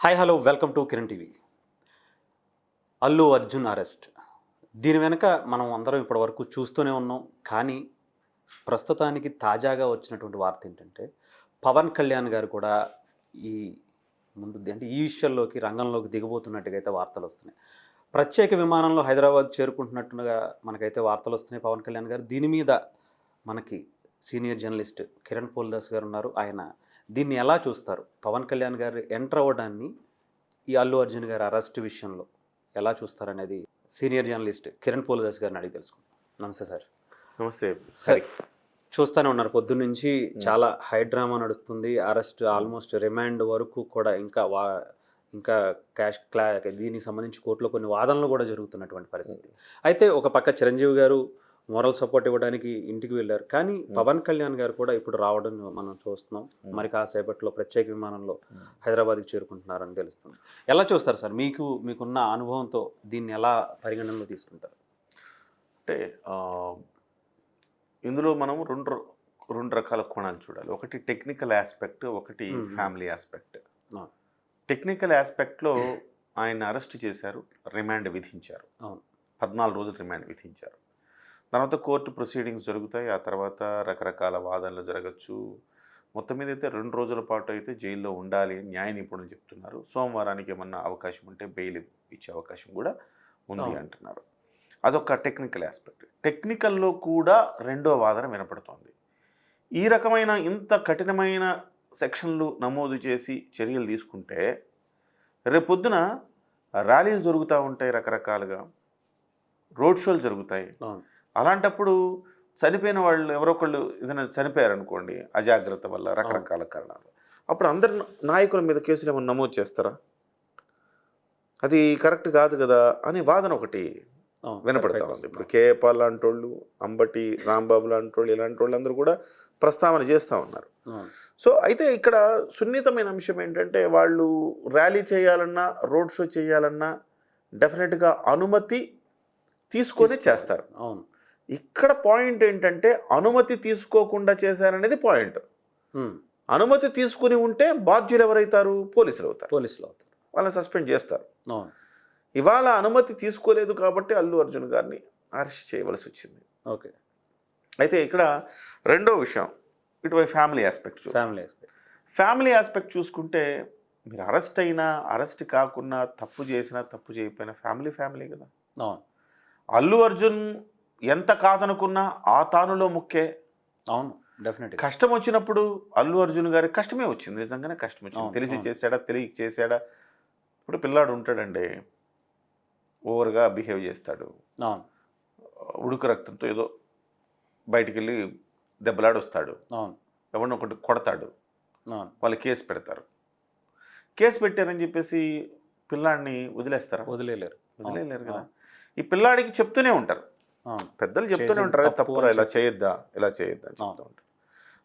Hi hello welcome to Kiran TV Allu Arjun arrest దీని వెనుక మనం అందరం ఇప్పటి వరకు చూస్తూనే ఉన్నాం. కానీ ప్రస్తుతానికి తాజాగా వచ్చినటువంటి వార్త ఏంటంటే పవన్ కళ్యాణ్ గారు కూడా ఈ ముందు అంటే ఈ విషయంలోకి రంగంలోకి దిగబోతున్నట్టుగా అయితే వార్తలు వస్తున్నాయి. ప్రత్యేక విమానంలో హైదరాబాద్ చేరుకుంటున్నట్టుగా మనకైతే వార్తలు వస్తున్నాయి. పవన్ కళ్యాణ్ గారు దీని మీద మనకి సీనియర్ జర్నలిస్ట్ కిరణ్ పోల్దాస్ గారు ఉన్నారు. ఆయన దీన్ని ఎలా చూస్తారు? పవన్ కళ్యాణ్ గారు ఎంటర్ అవ్వడాన్ని ఈ అల్లు అర్జున్ గారి అరెస్ట్ విషయంలో ఎలా చూస్తారనేది సీనియర్ జర్నలిస్ట్ కిరణ్ పోల్దాస్ గారిని అడిగి తెలుసుకుందాం. నమస్తే సార్. నమస్తే. సార్ చూస్తూనే ఉన్నారు. పొద్దున్న నుంచి చాలా హై డ్రామా నడుస్తుంది. అరెస్ట్ ఆల్మోస్ట్ రిమాండ్ వరకు కూడా ఇంకా వా ఇంకా క్యాష్ క్లా దీనికి సంబంధించి కోర్టులో కొన్ని వాదనలు కూడా జరుగుతున్నటువంటి పరిస్థితి. అయితే ఒక పక్క చిరంజీవి గారు మోరల్ సపోర్ట్ ఇవ్వడానికి ఇంటికి వెళ్ళారు. కానీ పవన్ కళ్యాణ్ గారు కూడా ఇప్పుడు రావడం మనం చూస్తున్నాం. మరి కాసేపట్లో ప్రత్యేక విమానంలో హైదరాబాద్కి చేరుకుంటున్నారని తెలుస్తుంది. ఎలా చూస్తారు సార్? మీకు మీకున్న అనుభవంతో దీన్ని ఎలా పరిగణనలో తీసుకుంటారు? అంటే ఇందులో మనం రెండు రెండు రకాల కోణాలు చూడాలి. ఒకటి టెక్నికల్ ఆస్పెక్ట్ ఒకటి. Family aspect. టెక్నికల్ ఆస్పెక్ట్లో ఆయన అరెస్ట్ చేశారు రిమాండ్ విధించారు. అవును. పద్నాలుగు రోజులు రిమాండ్ విధించారు. తర్వాత కోర్టు ప్రొసీడింగ్స్ జరుగుతాయి. ఆ తర్వాత రకరకాల వాదనలు జరగచ్చు. మొత్తం మీద అయితే రెండు రోజుల పాటు అయితే జైల్లో ఉండాలి అని న్యాయ నిపుణులు చెప్తున్నారు. సోమవారానికి ఏమన్నా అవకాశం ఉంటే బెయిల్ ఇచ్చే అవకాశం కూడా ఉంది. అంటున్నారు. అదొక టెక్నికల్ ఆస్పెక్ట్. టెక్నికల్లో కూడా రెండో వాదన వినపడుతోంది. ఈ రకమైన ఇంత కఠినమైన సెక్షన్లు నమోదు చేసి చర్యలు తీసుకుంటే రేపొద్దున ర్యాలీలు జరుగుతూ ఉంటాయి రకరకాలుగా. రోడ్ షోలు జరుగుతాయి. అలాంటప్పుడు చనిపోయిన వాళ్ళు ఎవరో ఒకళ్ళు ఏదైనా చనిపోయారు అనుకోండి అజాగ్రత్త వల్ల రకరకాల కారణాలు. అప్పుడు అందరి నాయకుల మీద కేసులు ఏమైనా నమోదు చేస్తారా? అది కరెక్ట్ కాదు కదా అనే వాదన ఒకటి. వినపడతా ఉంది. ఇప్పుడు. కేపాల్ లాంటి వాళ్ళు అంబటి రాంబాబు లాంటి వాళ్ళు ఇలాంటి వాళ్ళు అందరూ కూడా ప్రస్తావన చేస్తూ ఉన్నారు. సో అయితే ఇక్కడ సున్నితమైన అంశం ఏంటంటే వాళ్ళు ర్యాలీ చేయాలన్నా రోడ్ షో చేయాలన్నా డెఫినెట్గా అనుమతి తీసుకొని చేస్తారు. అవును. ఇక్కడ పాయింట్ ఏంటంటే అనుమతి తీసుకోకుండా చేశారనేది పాయింట్. అనుమతి తీసుకుని ఉంటే బాధ్యులు ఎవరైతారు పోలీసులు అవుతారు. పోలీసులు అవుతారు. వాళ్ళని సస్పెండ్ చేస్తారు. ఇవాళ అనుమతి తీసుకోలేదు కాబట్టి అల్లు అర్జున్ గారిని అరెస్ట్ చేయవలసి వచ్చింది. ఓకే. అయితే ఇక్కడ రెండో విషయం. ఇటువైపు family aspect family aspect. Family aspect చూసుకుంటే మీరు అరెస్ట్ అయినా అరెస్ట్ కాకున్నా తప్పు చేసినా తప్పు చేయకపోయినా ఫ్యామిలీ ఫ్యామిలీ కదా. అవును. అల్లు అర్జున్ ఎంత కాదనుకున్నా ఆ తానులో ముక్కే. అవును డెఫినెట్గా కష్టం వచ్చినప్పుడు అల్లు అర్జున్ గారి కష్టమే వచ్చింది నిజంగానే కష్టం వచ్చింది. తెలిసి. చేశాడా తెలియక చేశాడా? ఇప్పుడు పిల్లాడు ఉంటాడండి ఓవర్గా బిహేవ్ చేస్తాడు. అవును. ఉడుకు రక్తంతో ఏదో బయటికి వెళ్ళి దెబ్బలాడి వస్తాడు అవును. ఎవరిని ఒకటి కొడతాడు. వాళ్ళు కేసు పెడతారు. కేసు పెట్టారని చెప్పేసి పిల్లాడిని వదిలేస్తారా? వదిలేలేరు వదిలేలేరు కదా. ఈ పిల్లాడికి చెప్తూనే ఉంటారు. పెద్దలు చెప్తూనే ఉంటారు "అరే, తప్పు ఇలా చెప్పి." చేయొద్దా ఇలా చేయొద్దా చెప్తూ. ఉంటారు.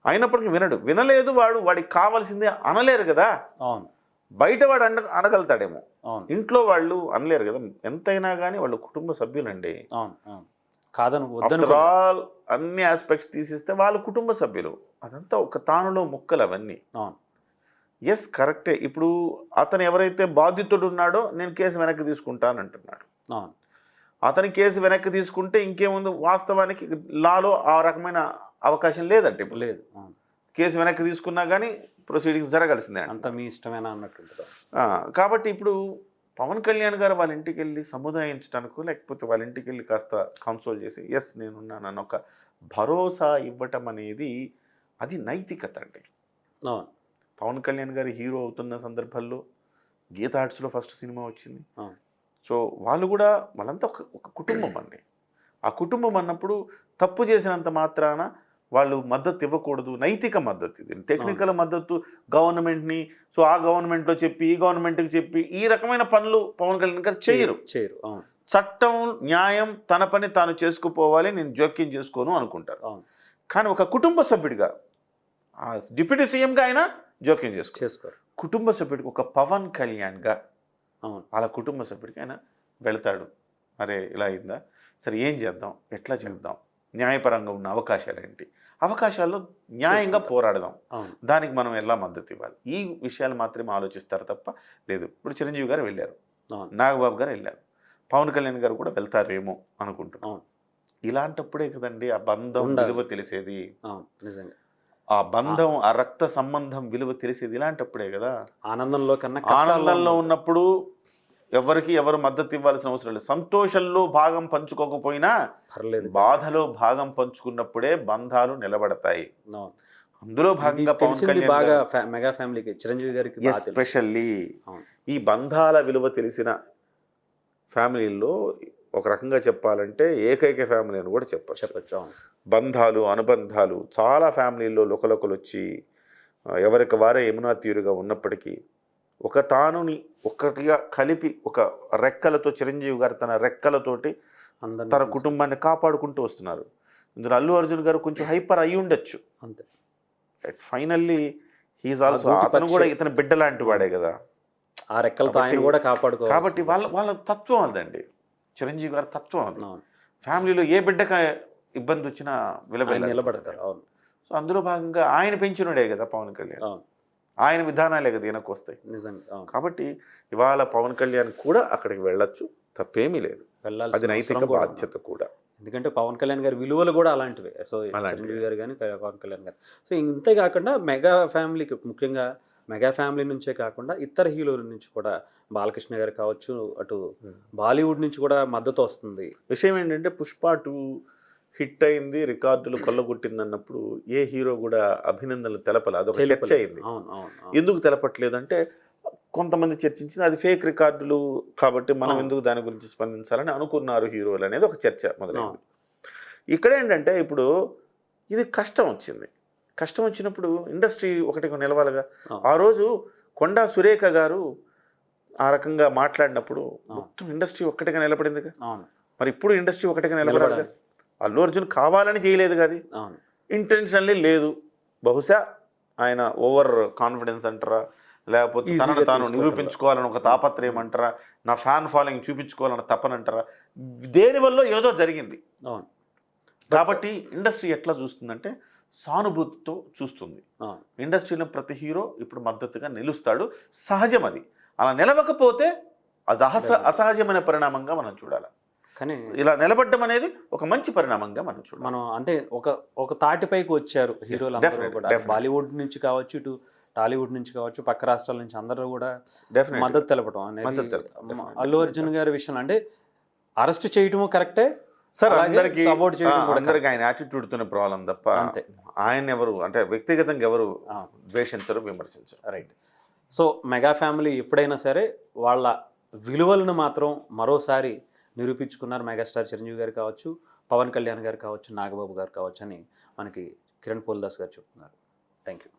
అయినప్పటికీ వినడు. వినలేదు వాడు వాడికి కావాల్సిందే అనలేరు కదా. అవును. బయట వాడు అన అనగలుగుతాడేమో. అవును. ఇంట్లో వాళ్ళు అనలేరు కదా. ఎంతైనా కానీ వాళ్ళు కుటుంబ సభ్యులండి. అవును కాదని ఆల్ అన్ని ఆస్పెక్ట్స్ తీసిస్తే వాళ్ళ కుటుంబ సభ్యులు. అదంతా ఒక తానులో ముక్కలు అవన్నీ. అవును. ఎస్ కరెక్టే ఇప్పుడు అతను ఎవరైతే బాధితుడు ఉన్నాడో నేను కేసు వెనక్కి తీసుకుంటాను అంటున్నాడు అవును. అతని కేసు వెనక్కి తీసుకుంటే ఇంకేముంది? వాస్తవానికి లాలో ఆ రకమైన అవకాశం లేదంటే ఇప్పుడు. లేదు కేసు వెనక్కి తీసుకున్నా కానీ ప్రొసీడింగ్స్ జరగాల్సిందే. అంత మీ ఇష్టమేనా అన్నట్టుంటుంది? ఆ, కాబట్టి ఇప్పుడు పవన్ కళ్యాణ్ గారు వాళ్ళ ఇంటికి వెళ్ళి సముదాయించడానికో లేకపోతే వాళ్ళ ఇంటికి వెళ్ళి కాస్త కన్సోల్ చేసి ఎస్ నేనున్నానన్న ఒక భరోసా ఇవ్వటం అనేది అది నైతికత అండి. అవును. పవన్ కళ్యాణ్ గారు హీరో అవుతున్న సందర్భాల్లో గీత ఆర్ట్స్లో ఫస్ట్ సినిమా వచ్చింది. సో వాళ్ళు కూడా వాళ్ళంతా ఒక ఒక కుటుంబం అండి. ఆ కుటుంబం అన్నప్పుడు తప్పు చేసినంత మాత్రాన వాళ్ళు మద్దతు ఇవ్వకూడదు నైతిక మద్దతు ఇది. టెక్నికల్ మద్దతు గవర్నమెంట్ని సో ఆ గవర్నమెంట్లో చెప్పి ఈ గవర్నమెంట్కి చెప్పి ఈ రకమైన పనులు పవన్ కళ్యాణ్ గారు చేయరు చేయరు. చట్టం న్యాయం తన పని తాను చేసుకుపోవాలి నేను జోక్యం చేసుకోను అనుకుంటారు. కానీ ఒక కుటుంబ సభ్యుడిగా డిప్యూటీ సీఎంగా ఆయన జోక్యం చేసుకో చేసుకోరు. కుటుంబ సభ్యుడికి ఒక పవన్ కళ్యాణ్గా అవును. వాళ్ళ కుటుంబ సభ్యుడికి ఆయన వెళ్తాడు. అరే ఇలా అయిందా? సరే ఏం చేద్దాం? ఎట్లా చేద్దాం? న్యాయపరంగా ఉన్న అవకాశాలు ఏంటి అవకాశాల్లో న్యాయంగా. పోరాడదాం. దానికి మనం ఎలా మద్దతు ఇవ్వాలి? ఈ విషయాలు మాత్రమే ఆలోచిస్తారు తప్ప లేదు. ఇప్పుడు చిరంజీవి గారు వెళ్ళారు. నాగబాబు గారు వెళ్ళారు. పవన్ కళ్యాణ్ గారు కూడా వెళ్తారేమో అనుకుంటున్నాం. ఇలాంటప్పుడే కదండి ఆ బంధం. విలువ తెలిసేది. నిజంగా. ఆ బంధం ఆ రక్త సంబంధం విలువ తెలిసేది ఇలాంటప్పుడే కదా ఆనందంలో కన్నా ఆనందంలో ఉన్నప్పుడు. ఎవరికి ఎవరు మద్దతు ఇవ్వాల్సిన అవసరం లేదు సంతోషంలో భాగం పంచుకోకపోయినా పర్లేదు బాధలో భాగం పంచుకున్నప్పుడే బంధాలు నిలబడతాయి. అందులో భాగంగా పవన్ బాగా మెగా ఫ్యామిలీకి చిరంజీవి గారికి. ఎస్పెషల్లీ. ఈ బంధాల విలువ తెలిసిన ఫ్యామిలీల్లో ఒక రకంగా చెప్పాలంటే ఏకైక ఫ్యామిలీ అని కూడా చెప్పచ్చు. చెప్పచ్చు బంధాలు అనుబంధాలు చాలా ఫ్యామిలీల్లో లోకలోకలు వచ్చి ఎవరికి వారే యమునా తీరుగా ఉన్నప్పటికీ ఒక తానుని ఒక్కటిగా కలిపి ఒక రెక్కలతో చిరంజీవి గారు తన రెక్కలతోటి తన కుటుంబాన్ని కాపాడుకుంటూ వస్తున్నారు. ఇందులో అల్లు అర్జున్ గారు కొంచెం హైపర్ అయి ఉండొచ్చు. అంతే. ఫైనల్లీ హీఈస్ ఆల్సో అతను. కూడా ఇతని బిడ్డ లాంటి వాడే కదా. ఆ రెక్కలతో ఆయన కూడా కాపాడుకో కాబట్టి వాళ్ళ వాళ్ళ తత్వం అదండి. చిరంజీవి గారి తత్వం అది. ఫ్యామిలీలో ఏ బిడ్డక ఇబ్బంది వచ్చినా విలబెల్లాలి. నిలబడతారు అవును. సో అందులో భాగంగా ఆయన పెంచినడే కదా పవన్ కళ్యాణ్. అవును. ఆయన విధానాలే కదా వెనక్కి వస్తాయి నిజంగా అవును. కాబట్టి ఇవాళ పవన్ కళ్యాణ్ కూడా అక్కడికి వెళ్ళొచ్చు తప్పేమీ లేదు. వెళ్ళాల్సిన అది నైతిక. బాధ్యత కూడా. ఎందుకంటే పవన్ కళ్యాణ్ గారి విలువలు కూడా అలాంటివే. సో. చిరంజీవి గారు కానీ పవన్ కళ్యాణ్ గారు. సో ఇంతే కాకుండా మెగా ఫ్యామిలీకి ముఖ్యంగా మెగా ఫ్యామిలీ నుంచే కాకుండా ఇతర హీరోల నుంచి కూడా బాలకృష్ణ గారు కావచ్చు అటు బాలీవుడ్ నుంచి కూడా మద్దతు వస్తుంది విషయం ఏంటంటే పుష్ప టూ హిట్ అయింది రికార్డులు కొల్లగొట్టింది అన్నప్పుడు ఏ హీరో కూడా అభినందనలు తెలపలే అదొక చర్చ. అయింది అవును అవును అవును. ఎందుకు తెలపట్లేదంటే కొంతమంది చర్చించింది అది ఫేక్ రికార్డులు కాబట్టి మనం. ఎందుకు దాని గురించి స్పందించాలని అనుకున్నారు హీరోలు అనేది ఒక చర్చ మొదలైంది. ఇక్కడ ఏంటంటే ఇప్పుడు ఇది కష్టం వచ్చింది కష్టం వచ్చినప్పుడు ఇండస్ట్రీ ఒకటి నిలవాలిగా. ఆ. రోజు కొండా సురేఖ గారు ఆ రకంగా మాట్లాడినప్పుడు మొత్తం ఇండస్ట్రీ ఒక్కటిగా నిలబడింది అవును. మరి ఇప్పుడు ఇండస్ట్రీ ఒకటిగా నిలబడాలి. అల్లు అర్జున్ కావాలని చేయలేదు కదా అవును. ఇంటెన్షన్లీ లేదు. బహుశా ఆయన ఓవర్ కాన్ఫిడెన్స్ అంటారా? లేకపోతే తనను తాను. నిరూపించుకోవాలని ఒక తాపత్రయం అంటారా? నా ఫ్యాన్ ఫాలోయింగ్ చూపించుకోవాలని తపన అంటారా? దేని వల్ల ఏదో జరిగింది. అవును. కాబట్టి ఇండస్ట్రీ ఎట్లా చూస్తుందంటే సానుభూతితో చూస్తుంది. ఇండస్ట్రీలో ప్రతి హీరో ఇప్పుడు మద్దతుగా నిలుస్తాడు. సహజం అది. అలా నిలవకపోతే అది అహస అసహజమైన పరిణామంగా మనం చూడాలి. కానీ ఇలా నిలబడ్డం అనేది ఒక మంచి పరిణామంగా మనం చూడాలి. మనం అంటే ఒక ఒక తాటిపైకి వచ్చారు హీరోలు కూడా. బాలీవుడ్ నుంచి కావచ్చు ఇటు టాలీవుడ్ నుంచి కావచ్చు పక్క రాష్ట్రాల నుంచి అందరూ కూడా. మద్దతు తెలపడం అనేది అల్లు అర్జున్ గారి విషయం అంటే అరెస్ట్ చేయటము కరెక్టే సార్ అందరికి support చేయడం అందరికి ఆయన యాటిట్యూడ్ తోనే ప్రాబ్లం తప్ప అంతే. ఆయన ఎవరు అంటే వ్యక్తిగతంగా ఎవరు. ద్వేషించరు విమర్శించరు. రైట్ సో మెగా ఫ్యామిలీ ఎప్పుడైనా సరే వాళ్ళ విలువలను మాత్రం మరోసారి నిరూపించుకున్నారు. మెగాస్టార్ చిరంజీవి గారు కావచ్చు పవన్ కళ్యాణ్ గారు కావచ్చు నాగబాబు గారు కావచ్చు అని మనకి కిరణ్ పోల్దాస్ గారు చెప్తున్నారు. Thank you